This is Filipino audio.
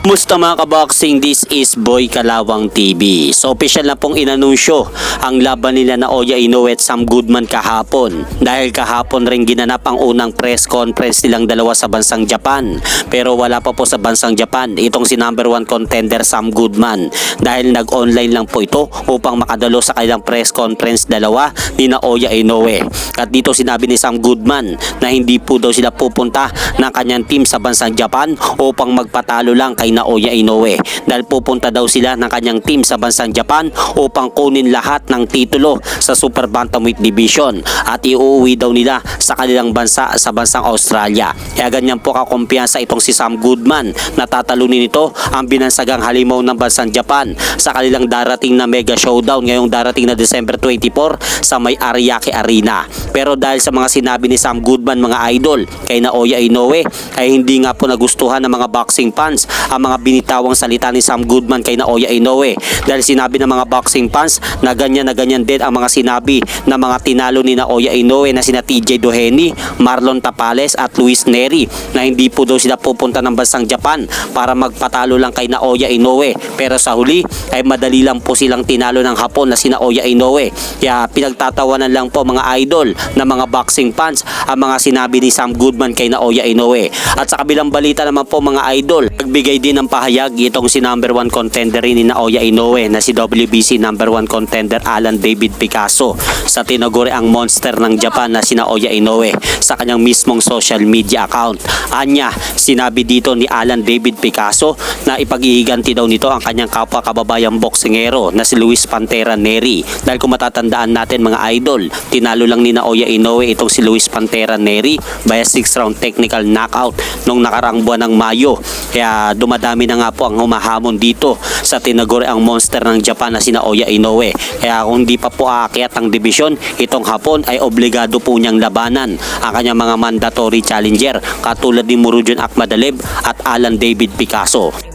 Musta mga kaboxing, this is Boy Kalawang TV. So official na pong inanunsyo ang laban nila na Oya Inoue at Sam Goodman kahapon. Dahil kahapon rin ginanap ang unang press conference nilang dalawa sa bansang Japan. Pero wala pa po sa bansang Japan itong si number one contender Sam Goodman. Dahil nag-online lang po ito upang makadalo sa kanilang press conference dalawa ni na Oya Inoue. At dito sinabi ni Sam Goodman na hindi po daw sila pupunta ng kanyang team sa bansang Japan upang magpatalo lang kay Naoya Inoue dahil pupunta daw sila ng kanyang team sa bansang Japan upang kunin lahat ng titulo sa Super Bantamweight Division at iuwi daw nila sa kanilang bansa sa bansang Australia. Kaya ganyan po kakumpiyansa itong si Sam Goodman na tatalunin ito ang binansagang halimaw ng bansang Japan sa kanilang darating na mega showdown ngayong darating na December 24 sa may Ariake Arena. Pero dahil sa mga sinabi ni Sam Goodman mga idol kay Naoya Inoue ay hindi nga po nagustuhan ng mga boxing fans ang mga binitawang salita ni Sam Goodman kay Naoya Inoue. Dahil sinabi ng mga boxing fans na ganyan na ganyan din ang mga sinabi ng mga tinalo ni Naoya Inoue na sina TJ Doheny, Marlon Tapales at Luis Neri na hindi po daw sila pupunta ng bansang Japan para magpatalo lang kay Naoya Inoue. Pero sa huli ay madali lang po silang tinalo ng Hapon na si Naoya Inoue. Kaya pinagtatawanan lang po mga idol na mga boxing fans ang mga sinabi ni Sam Goodman kay Naoya Inoue at sa kabilang balita naman po mga idol nagbigay din ng pahayag itong si number one contender rin ni Naoya Inoue na si WBC number one contender Alan David Picasso sa tinaguri ang monster ng Japan na si Naoya Inoue sa kanyang mismong social media account. Anya, sinabi dito ni Alan David Picasso na ipag-ihiganti daw nito ang kanyang kapwa kababayang boksingero na si Luis Pantera Neri. Dahil kung matatandaan natin mga idol, tinalo lang ni Naoya Inoue itong si Luis Pantera Neri via 6 round technical knockout nung nakarang buwan ng Mayo. Kaya dumadami na nga po ang humahamon dito sa tinaguri ang monster ng Japan na si Naoya Inoue. Kaya kung di pa po aakyat ang division, itong hapon ay obligado po niyang labanan ang kanyang mga mandatory challenger katulad ni Murujan Akmadaleb at Alan David Picasso.